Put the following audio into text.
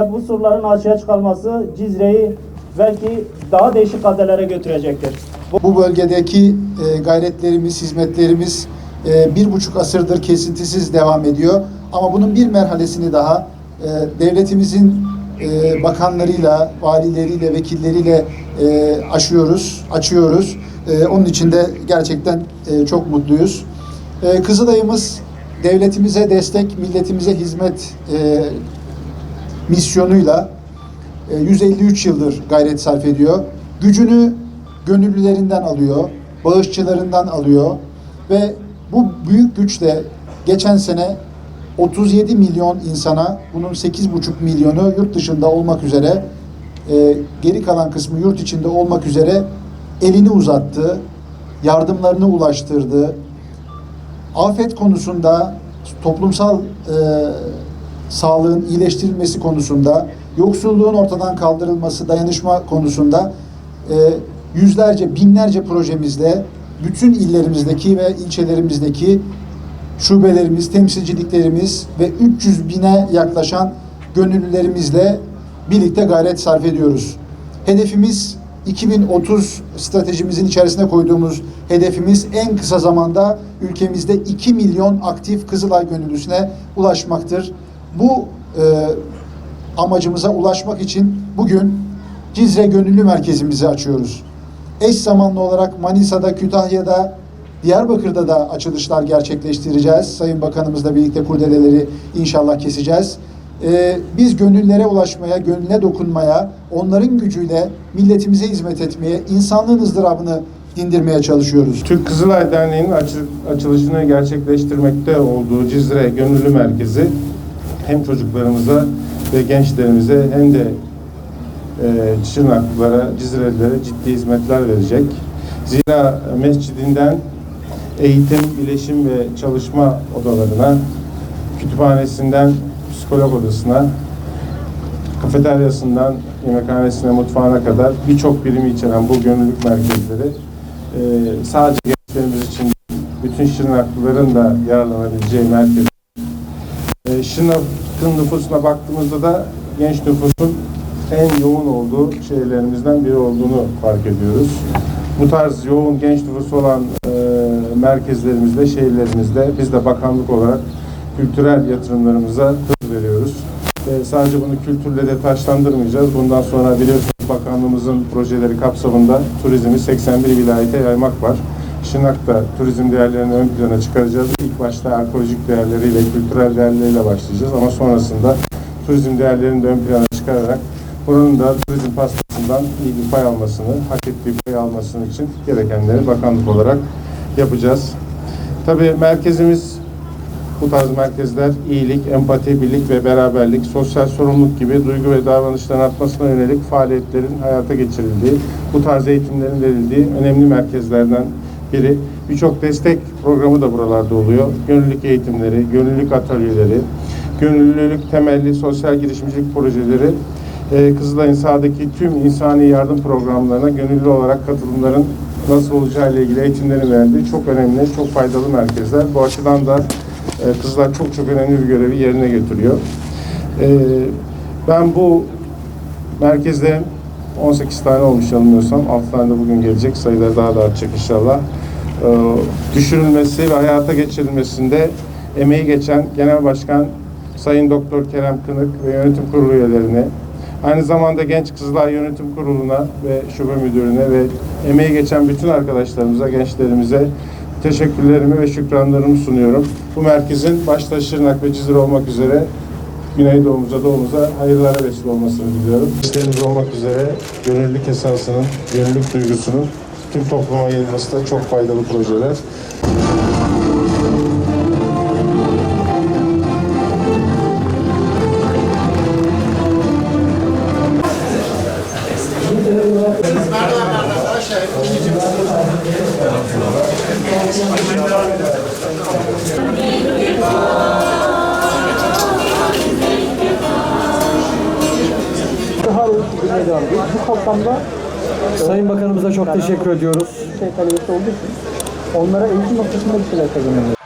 Ve bu soruların açığa çıkarması Cizre'yi belki daha değişik kaddelere götürecektir. Bu bölgedeki e, gayretlerimiz, hizmetlerimiz e, bir buçuk asırdır kesintisiz devam ediyor. Ama bunun bir merhalesini daha e, devletimizin bakanlarıyla, valileriyle, vekilleriyle aşıyoruz, açıyoruz. Onun için de gerçekten çok mutluyuz. Kızılay'ımız devletimize destek, milletimize hizmet misyonuyla e, 153 yıldır gayret sarf ediyor. Gücünü gönüllülerinden alıyor, bağışçılarından alıyor ve bu büyük güçle geçen sene 37 milyon insana, bunun 8,5 milyonu yurt dışında olmak üzere, e, geri kalan kısmı yurt içinde olmak üzere elini uzattı, yardımlarını ulaştırdı, afet konusunda toplumsal e, sağlığın iyileştirilmesi konusunda, yoksulluğun ortadan kaldırılması, dayanışma konusunda e, yüzlerce, binlerce projemizle bütün illerimizdeki ve ilçelerimizdeki şubelerimiz, temsilciliklerimiz ve 300 bine yaklaşan gönüllülerimizle birlikte gayret sarf ediyoruz. Hedefimiz 2030 stratejimizin içerisine koyduğumuz hedefimiz en kısa zamanda ülkemizde 2 milyon aktif Kızılay gönüllüsüne ulaşmaktır. Bu e, amacımıza ulaşmak için bugün Cizre Gönüllü Merkezimizi açıyoruz. Eş zamanlı olarak Manisa'da, Kütahya'da, Diyarbakır'da da açılışlar gerçekleştireceğiz. Sayın Bakanımızla birlikte kurdeleleri inşallah keseceğiz. Ee, biz gönüllere ulaşmaya, gönlüne dokunmaya, onların gücüyle milletimize hizmet etmeye, insanlığın ızdırabını dindirmeye çalışıyoruz. Türk Kızılay Derneği'nin açı- açılışını gerçekleştirmekte olduğu Cizre Gönüllü Merkezi hem çocuklarımıza ve gençlerimize hem de e, Şırnaklılara, Cizrelilere ciddi hizmetler verecek. Zira mescidinden eğitim, bileşim ve çalışma odalarına, kütüphanesinden psikolog odasına, kafeteryasından yemekhanesine, mutfağına kadar birçok birimi içeren bu gönüllülük merkezleri e, sadece gençlerimiz için bütün Şırnaklıların da yararlanabileceği merkez. E, Şırnak'ın nüfusuna baktığımızda da genç nüfusun en yoğun olduğu şehirlerimizden biri olduğunu fark ediyoruz. Bu tarz yoğun genç nüfusu olan e, merkezlerimizde, şehirlerimizde biz de bakanlık olarak kültürel yatırımlarımıza hız veriyoruz. E, sadece bunu kültürle de taşlandırmayacağız. Bundan sonra biliyorsunuz bakanlığımızın projeleri kapsamında turizmi 81 vilayete yaymak var. Şırnak'ta turizm değerlerini ön plana çıkaracağız. İlk başta arkeolojik değerleriyle, kültürel değerleriyle başlayacağız ama sonrasında turizm değerlerini de ön plana çıkararak buranın da turizm pastasından iyi bir pay almasını, hak ettiği pay almasını için gerekenleri bakanlık olarak yapacağız. Tabii merkezimiz bu tarz merkezler iyilik, empati, birlik ve beraberlik, sosyal sorumluluk gibi duygu ve davranışların artmasına yönelik faaliyetlerin hayata geçirildiği, bu tarz eğitimlerin verildiği önemli merkezlerden biri. Birçok destek programı da buralarda oluyor. Gönüllülük eğitimleri, gönüllülük atölyeleri, gönüllülük temelli sosyal girişimcilik projeleri e, Kızılay'ın sahadaki tüm insani yardım programlarına gönüllü olarak katılımların nasıl olacağı ile ilgili eğitimlerin verildiği çok önemli, çok faydalı merkezler. Bu açıdan da e, Kızılay çok çok önemli bir görevi yerine getiriyor. E, ben bu merkezde 18 tane olmuş yanılmıyorsam 6 tane de bugün gelecek sayıları daha da artacak inşallah. E, düşünülmesi ve hayata geçirilmesinde emeği geçen Genel Başkan Sayın Doktor Kerem Kınık ve yönetim kurulu üyelerine Aynı zamanda Genç Kızılay Yönetim Kurulu'na ve şube müdürüne ve emeği geçen bütün arkadaşlarımıza, gençlerimize teşekkürlerimi ve şükranlarımı sunuyorum. Bu merkezin başta Şırnak ve Cizre olmak üzere Güneydoğumuza, Doğumuza hayırlara vesile olmasını diliyorum. Gençlerimiz olmak üzere gönüllülük esasının, gönüllülük duygusunun tüm topluma yayılması da çok faydalı projeler. Bu kapsamda Sayın Bakanımıza çok teşekkür ediyoruz. şey talebesi olduğu için onlara eğitim noktasında bir şeyler kazanılıyor.